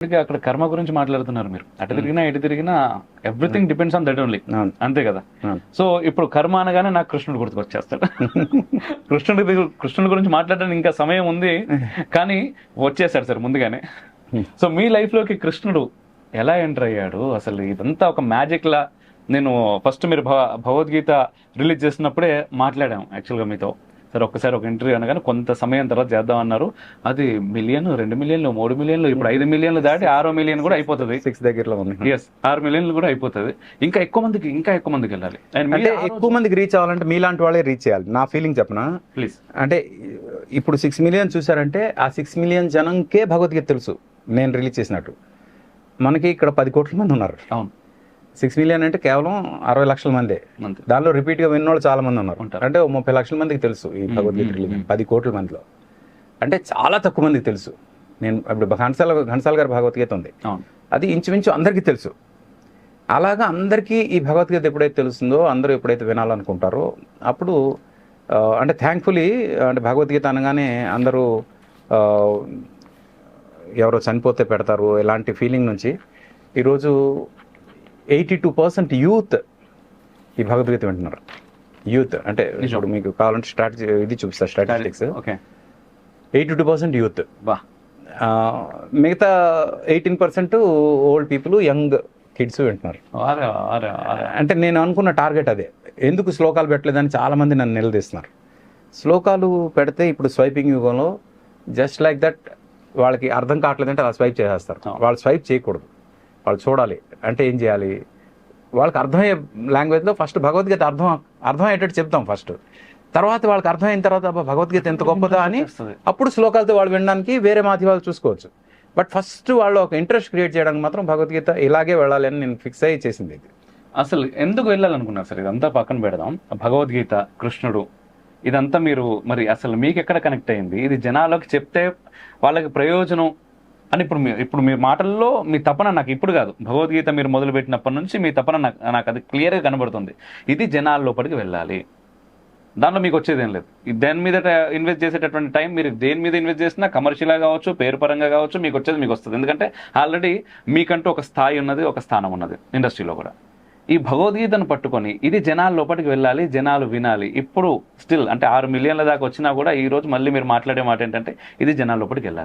అక్కడ కర్మ గురించి మాట్లాడుతున్నారు మీరు. అటు తిరిగినా ఇటు తిరిగినా everything depends on that only. అంతే కదా. సో ఇప్పుడు కర్మ అనగానే నాకు కృష్ణుడు గుర్తుకొచ్చేస్తాడు. కృష్ణుడి కృష్ణుడి గురించి మాట్లాడడానికి ఇంకా సమయం ఉంది కానీ వచ్చేసాడు సార్ ముందుగానే. సో మీ లైఫ్లోకి కృష్ణుడు ఎలా ఎంటర్ అయ్యాడు? అసలు ఇదంతా ఒక మ్యాజిక్ లా నేను ఫస్ట్ మీరు భగవద్గీత రిలీజ్ చేసినప్పుడే మాట్లాడాం యాక్చువల్గా మీతో. సార్ ఒక్కసారి ఒక ఇంటర్వ్యూ అనగానే కొంత సమయం తర్వాత చేద్దాం అన్నారు. అది మిలియన్ రెండు మిలియన్లు మూడు మిలియన్లు ఇప్పుడు ఐదు మిలియన్లు దాటి ఆరో మిలియన్ కూడా అయిపోతుంది. సిక్స్ దగ్గరలో ఉంది. ఎస్ ఆరు మిలియన్లు కూడా అయిపోతుంది. ఇంకా ఎక్కువ మందికి ఇంకా ఎక్కువ మందికి వెళ్ళాలి. అంటే ఎక్కువ మందికి రీచ్ అవ్వాలంటే మీలాంటి వాళ్ళే రీచ్ చేయాలి. నా ఫీలింగ్ చెప్పనా? ప్లీజ్ అంటే ఇప్పుడు సిక్స్ మిలియన్ చూసారంటే ఆ సిక్స్ మిలియన్ జనంకే భగవద్గీత తెలుసు. నేను రిలీజ్ చేసినట్టు. మనకి ఇక్కడ పది కోట్ల మంది ఉన్నారు. అవును. సిక్స్ మిలియన్ అంటే కేవలం అరవై లక్షల మందే. దానిలో రిపీట్గా విన్నోళ్ళు చాలా మంది ఉన్నారు. అంటే ముప్పై లక్షల మందికి తెలుసు ఈ భగవద్గీత మ్మ్, రిలీజ్. మ్మ్. పది కోట్ల మందిలో. అంటే చాలా తక్కువ మందికి తెలుసు. నేను ఇప్పుడు ఘంటసాల ఘంటసాల గారి భగవద్గీత ఉంది. అది ఇంచుమించు అందరికీ తెలుసు. అలాగా అందరికీ ఈ భగవద్గీత ఎప్పుడైతే తెలుస్తుందో అందరూ ఎప్పుడైతే వినాలనుకుంటారో అప్పుడు అంటే థ్యాంక్ఫుల్లీ అంటే భగవద్గీత అనగానే అందరూ ఎవరో చనిపోతే పెడతారు ఇలాంటి ఫీలింగ్ నుంచి. ఈరోజు ఎయిటీ టూ పర్సెంట్ యూత్ ఈ భగవద్గీత వింటున్నారు. యూత్ అంటే ఇప్పుడు మీకు కావాలంటే స్ట్రాటజీ ఇది చూపిస్తా statistics. Okay. Eighty two percent youth. బా. మిగతా eighteen percent old people young kids వింటున్నారు. అంటే నేను అనుకున్న టార్గెట్ అదే. ఎందుకు శ్లోకాలు పెట్టలేదని చాలా మంది నన్ను నిలదీస్తున్నారు. శ్లోకాలు పెడితే ఇప్పుడు స్వైపింగ్ యుగంలో జస్ట్ లైక్ దట్ వాళ్ళకి అర్థం కావట్లేదంటే అలా స్వైప్ చేసేస్తారు. వాళ్ళు స్వైప్ చేయకూడదు. వాళ్ళు చూడాలి. అంటే ఏం చేయాలి? వాళ్ళకి అర్థమయ్యే లాంగ్వేజ్లో ఫస్ట్ భగవద్గీత అర్థం అర్థమయ్యేటట్టు చెప్తాం ఫస్ట్ తర్వాత వాళ్ళకి అర్థమైన తర్వాత భగవద్గీత ఎంత గొప్పదా అని. అప్పుడు శ్లోకాలతో వాళ్ళు వినడానికి వేరే మాధ్యమాలు చూసుకోవచ్చు. బట్ ఫస్ట్ వాళ్ళు ఒక ఇంట్రెస్ట్ క్రియేట్ చేయడానికి మాత్రం భగవద్గీత ఇలాగే వెళ్ళాలి అని నేను ఫిక్స్ అయ్యి చేసింది ఇది. అసలు ఎందుకు వెళ్ళాలనుకున్నారు సార్? ఇదంతా పక్కన పెడదాం. భగవద్గీత కృష్ణుడు ఇదంతా మీరు మరి అసలు మీకు ఎక్కడ కనెక్ట్ అయింది? ఇది జనాలకు చెప్తే వాళ్ళకి ప్రయోజనం అని ఇప్పుడు మీ ఇప్పుడు మీ మాటల్లో మీ తపన నాకు ఇప్పుడు కాదు. భగవద్గీత మీరు మొదలు పెట్టినప్పటి నుంచి మీ తపన నాకు నాకు అది క్లియర్గా కనబడుతుంది. ఇది జనాల లోపలికి వెళ్ళాలి. దాంట్లో మీకు వచ్చేది ఏం లేదు. దాని మీద ఇన్వెస్ట్ చేసేటటువంటి టైం మీరు దేని మీద ఇన్వెస్ట్ చేసినా కమర్షియల్గా కావచ్చు పేరు పరంగా కావచ్చు మీకు వచ్చేది మీకు వస్తుంది. ఎందుకంటే ఆల్రెడీ మీకంటూ ఒక స్థాయి ఉన్నది ఒక స్థానం ఉన్నది ఇండస్ట్రీలో కూడా. ఈ భగవద్గీతను పట్టుకొని ఇది జనాల లోపలికి వెళ్ళాలి జనాలు వినాలి. ఇప్పుడు స్టిల్ అంటే ఆరు మిలియన్ల దాకా వచ్చినా కూడా ఈరోజు మళ్ళీ మీరు మాట్లాడే మాట ఏంటంటే ఇది జనాల లోపలికి వెళ్ళాలి.